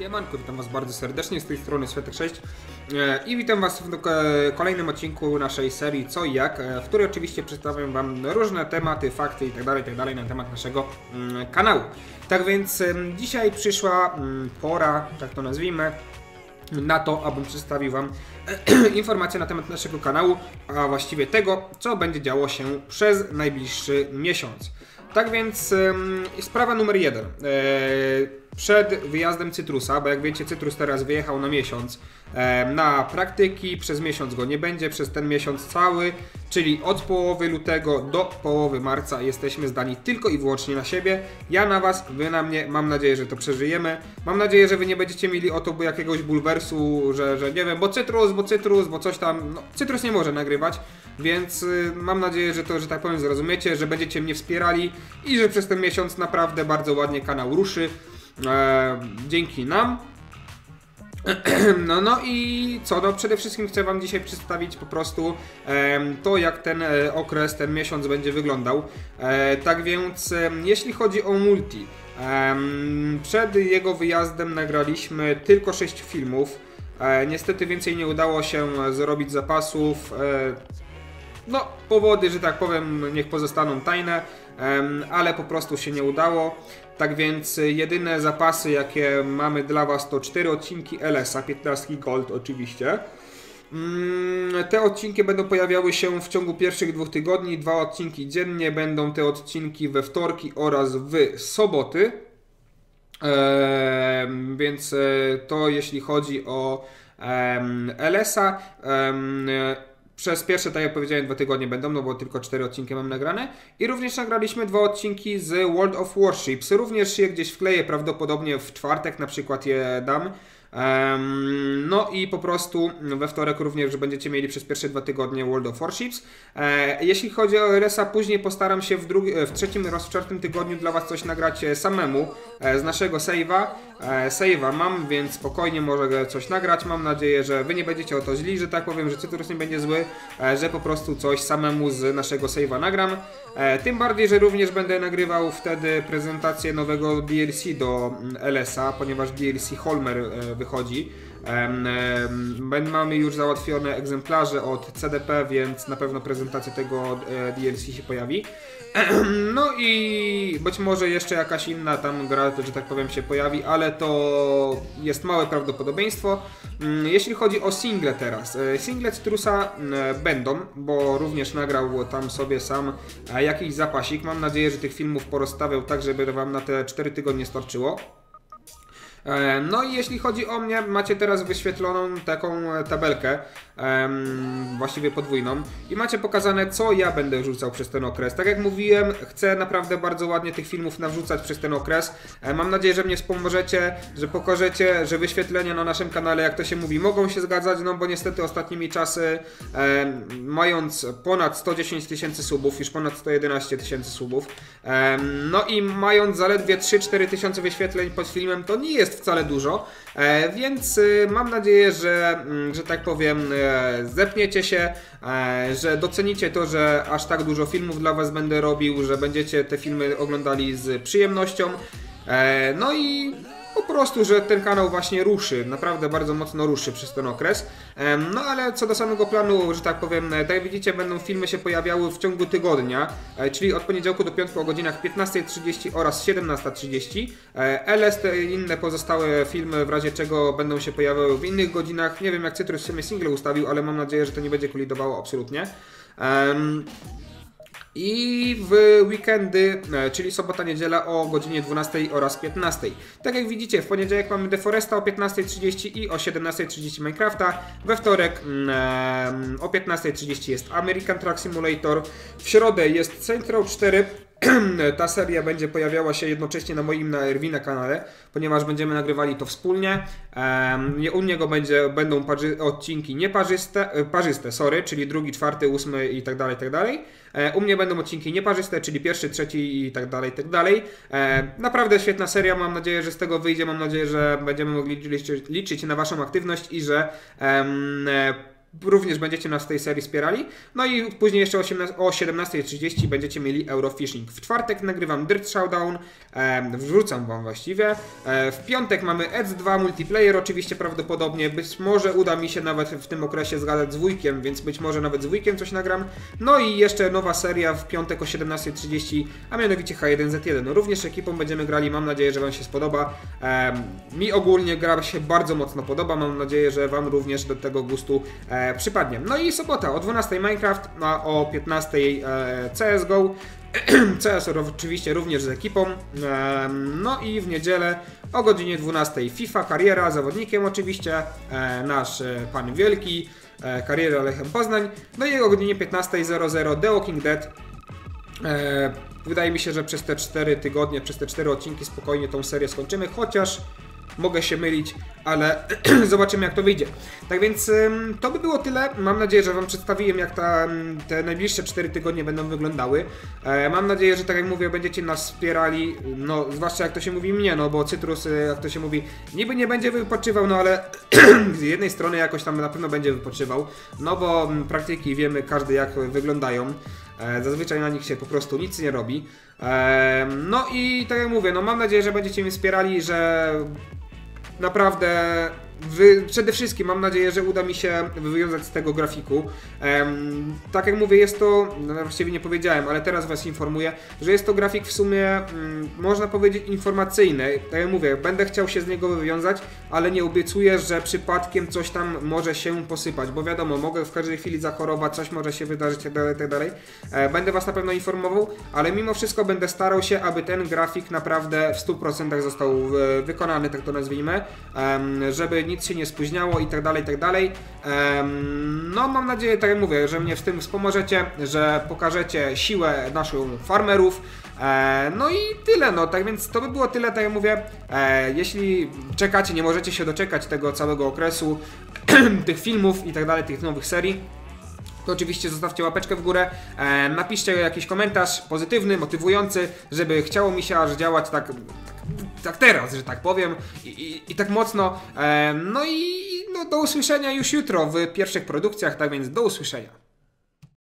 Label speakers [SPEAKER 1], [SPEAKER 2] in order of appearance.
[SPEAKER 1] Siemanko, witam Was bardzo serdecznie z tej strony Svetek 6 e, i witam Was w e, kolejnym odcinku naszej serii Co i Jak, e, w której oczywiście przedstawiam Wam różne tematy, fakty itd., itd. na temat naszego mm, kanału. Tak więc dzisiaj przyszła mm, pora, tak to nazwijmy, na to, abym przedstawił Wam informacje na temat naszego kanału, a właściwie tego, co będzie działo się przez najbliższy miesiąc. Tak więc sprawa numer jeden. Przed wyjazdem Cytrusa, bo jak wiecie, Cytrus teraz wyjechał na miesiąc na praktyki, przez miesiąc go nie będzie, przez ten miesiąc cały, czyli od połowy lutego do połowy marca jesteśmy zdani tylko i wyłącznie na siebie. Ja na Was, Wy na mnie, mam nadzieję, że to przeżyjemy. Mam nadzieję, że Wy nie będziecie mieli o to jakiegoś bulwersu, że, że nie wiem, bo Cytrus, bo Cytrus, bo coś tam, no, Cytrus nie może nagrywać, więc y, mam nadzieję, że to, że tak powiem, zrozumiecie, że będziecie mnie wspierali i że przez ten miesiąc naprawdę bardzo ładnie kanał ruszy. E, dzięki nam. No, no i co? No przede wszystkim chcę Wam dzisiaj przedstawić po prostu em, to, jak ten e, okres, ten miesiąc będzie wyglądał. E, tak więc, jeśli chodzi o multi, przed jego wyjazdem nagraliśmy tylko 6 filmów. E, niestety więcej nie udało się zrobić zapasów. No, powody, że tak powiem, niech pozostaną tajne, ale po prostu się nie udało. Tak więc y, jedyne zapasy, jakie mamy dla Was, to 4 odcinki LS-a, 15 Gold oczywiście. Mm, Te odcinki będą pojawiały się w ciągu pierwszych dwóch tygodni. Dwa odcinki dziennie będą te odcinki we wtorki oraz w soboty. Więc e, to jeśli chodzi o em, LS-a. Przez pierwsze, tak jak powiedziałem, dwa tygodnie będą, no bo tylko cztery odcinki mam nagrane. I również nagraliśmy dwa odcinki z World of Warships. Również je gdzieś wkleję, prawdopodobnie w czwartek na przykład je dam. No i po prostu we wtorek również będziecie mieli przez pierwsze dwa tygodnie World of Warships. E, jeśli chodzi o RS-a, później postaram się w, drugi, w trzecim oraz w czwartym tygodniu dla Was coś nagrać e, samemu e, z naszego save'a. E, save'a mam, więc spokojnie może coś nagrać. Mam nadzieję, że Wy nie będziecie o to źli, że tak powiem, że Cytrus nie będzie zły, e, że po prostu coś samemu z naszego save'a nagram. E, tym bardziej, że również będę nagrywał wtedy prezentację nowego DLC do mm, LS-a, ponieważ DLC Holmer e, wychodzi. Mamy już załatwione egzemplarze od CDP, więc na pewno prezentacja tego e, DLC się pojawi. No i być może jeszcze jakaś inna tam gra, że tak powiem, się pojawi, ale to jest małe prawdopodobieństwo. Mm, Jeśli chodzi o single teraz, e, single Cytrusa mm, będą, bo również nagrał tam sobie sam e, jakiś zapasik. Mam nadzieję, że tych filmów porozstawiał tak, żeby Wam na te 4 tygodnie starczyło. E, No i jeśli chodzi o mnie, macie teraz wyświetloną taką e, tabelkę, właściwie podwójną i macie pokazane co ja będę rzucał przez ten okres. Tak jak mówiłem, chcę naprawdę bardzo ładnie tych filmów nawrzucać przez ten okres. E, Mam nadzieję, że mnie wspomożecie, że pokażecie, że wyświetlenia na naszym kanale, jak to się mówi, mogą się zgadzać, no bo niestety ostatnimi czasy, mając ponad 110 tysięcy subów, już ponad 111 tysięcy subów, no i mając zaledwie 3-4 tysiące wyświetleń pod filmem, to nie jest wcale dużo, e, więc y, mam nadzieję, że, mm, że tak powiem, e, zepniecie się, e, że docenicie to, że aż tak dużo filmów dla Was będę robił, że będziecie te filmy oglądali z przyjemnością. No i prostu, że ten kanał właśnie ruszy, naprawdę bardzo mocno ruszy przez ten okres. No ale co do samego planu, że tak powiem, e, tak jak widzicie, będą filmy się pojawiały w ciągu tygodnia, e, czyli od poniedziałku do piątku o godzinach 15.30 oraz 17.30. E, LS te inne pozostałe filmy, w razie czego będą się pojawiały w innych godzinach. Nie wiem jak Cytrus sobie single ustawił, ale mam nadzieję, że to nie będzie kolidowało absolutnie. I w weekendy, e, czyli sobota, niedziela o godzinie 12 oraz 15. Tak jak widzicie, w poniedziałek mamy Deforesta o 15.30 i o 17.30 Minecrafta. We wtorek mm, o 15.30 jest American Truck Simulator. W środę jest Row 4. Ta seria będzie pojawiała się jednocześnie na moim, na Erwina kanale, ponieważ będziemy nagrywali to wspólnie. U niego będzie, będą parzy, odcinki nieparzyste, e, parzyste, sorry, czyli drugi, czwarty, ósmy i tak dalej, tak dalej. E, U mnie będą odcinki nieparzyste, czyli pierwszy, trzeci i tak dalej, tak dalej. E, Naprawdę świetna seria, mam nadzieję, że z tego wyjdzie, mam nadzieję, że będziemy mogli liczyć, liczyć na Waszą aktywność i że również będziecie nas w tej serii wspierali. No i później jeszcze o 18 o 17.30 będziecie mieli Eurofishing. W czwartek nagrywam Dirt Showdown, e, wrzucam wam właściwie. E, w piątek mamy Edge 2 multiplayer, oczywiście prawdopodobnie. Być może uda mi się nawet w tym okresie zgadać z wujkiem, więc być może nawet z wujkiem coś nagram. No i jeszcze nowa seria w piątek o 17.30, a mianowicie H1Z1. No, również ekipą będziemy grali, mam nadzieję, że wam się spodoba. E, mi ogólnie gra się bardzo mocno podoba, mam nadzieję, że wam również do tego gustu e, przypadnie. No i sobota o 12 Minecraft, a o 15 e, CSGO. CS oczywiście również z ekipą. E, no i w niedzielę o godzinie 12 FIFA, kariera, zawodnikiem oczywiście, e, nasz e, pan Wielki, e, kariera Lechem Poznań. No i o godzinie 15.00 The Walking Dead. E, wydaje mi się, że przez te 4 tygodnie, przez te 4 odcinki spokojnie tą serię skończymy, chociaż mogę się mylić, ale zobaczymy jak to wyjdzie. Tak więc to by było tyle. Mam nadzieję, że Wam przedstawiłem jak ta, te najbliższe 4 tygodnie będą wyglądały. E, mam nadzieję, że tak jak mówię, będziecie nas wspierali, no zwłaszcza jak to się mówi mnie, no bo Cytrus, y, jak to się mówi, niby nie będzie wypoczywał, no ale z jednej strony jakoś tam na pewno będzie wypoczywał, no bo praktyki wiemy każdy jak wyglądają. E, Zazwyczaj na nich się po prostu nic nie robi. E, No i tak jak mówię, no mam nadzieję, że będziecie mnie wspierali, że naprawdę wy, przede wszystkim mam nadzieję, że uda mi się wywiązać z tego grafiku. Tak jak mówię, jest to, no właściwie nie powiedziałem, ale teraz Was informuję, że jest to grafik w sumie, mm, można powiedzieć, informacyjny. Tak jak mówię, będę chciał się z niego wywiązać, ale nie obiecuję, że przypadkiem coś tam może się posypać, bo wiadomo, mogę w każdej chwili zachorować, coś może się wydarzyć, itd., itd. E, Będę Was na pewno informował, ale mimo wszystko będę starał się, aby ten grafik naprawdę w 100% został e, wykonany, tak to nazwijmy, em, żeby nic się nie spóźniało i tak dalej, i tak dalej. No mam nadzieję, tak jak mówię, że mnie w tym wspomożecie, że pokażecie siłę naszych farmerów. E, No i tyle, no tak więc to by było tyle, tak jak mówię. E, Jeśli czekacie, nie możecie się doczekać tego całego okresu, tych filmów i tak dalej, tych nowych serii, to oczywiście zostawcie łapeczkę w górę, e, napiszcie jakiś komentarz pozytywny, motywujący, żeby chciało mi się aż działać tak, tak, tak teraz, że tak powiem, i, i, i tak mocno. E, no i no, do usłyszenia już jutro w pierwszych produkcjach, tak więc do usłyszenia.